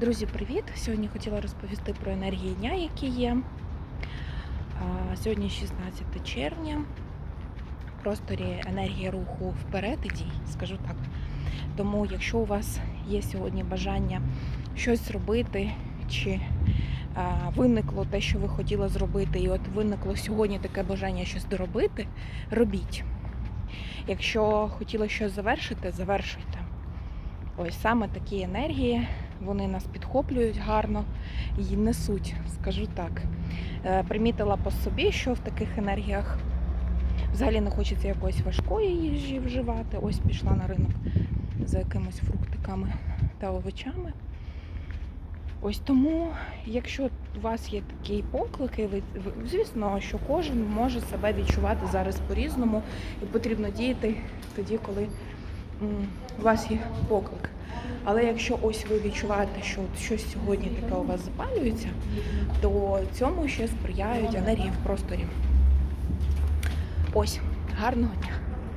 Друзі, привіт! Сьогодні хотіла розповісти про енергії дня, які є. Сьогодні 16 червня. В просторі енергія руху вперед і дій, скажу так. Тому, якщо у вас є сьогодні бажання щось зробити, чи виникло те, що ви хотіли зробити, і от виникло сьогодні таке бажання щось доробити, робіть. Якщо хотіли щось завершити, завершуйте. Ось саме такі енергії, вони нас підхоплюють гарно і несуть, скажу так. Е, Примітила по собі, що в таких енергіях взагалі не хочеться якоїсь важкої їжі вживати. Ось пішла на ринок за якимись фруктиками та овочами. Ось тому, якщо у вас є такі поклики, ви, звісно, що кожен може себе відчувати зараз по-різному і потрібно діяти тоді, коли у вас є поклик. Але якщо ось ви відчуваєте, що щось сьогодні таке у вас запалюється, то цьому ще сприяють енергії в просторі. Ось, гарного дня!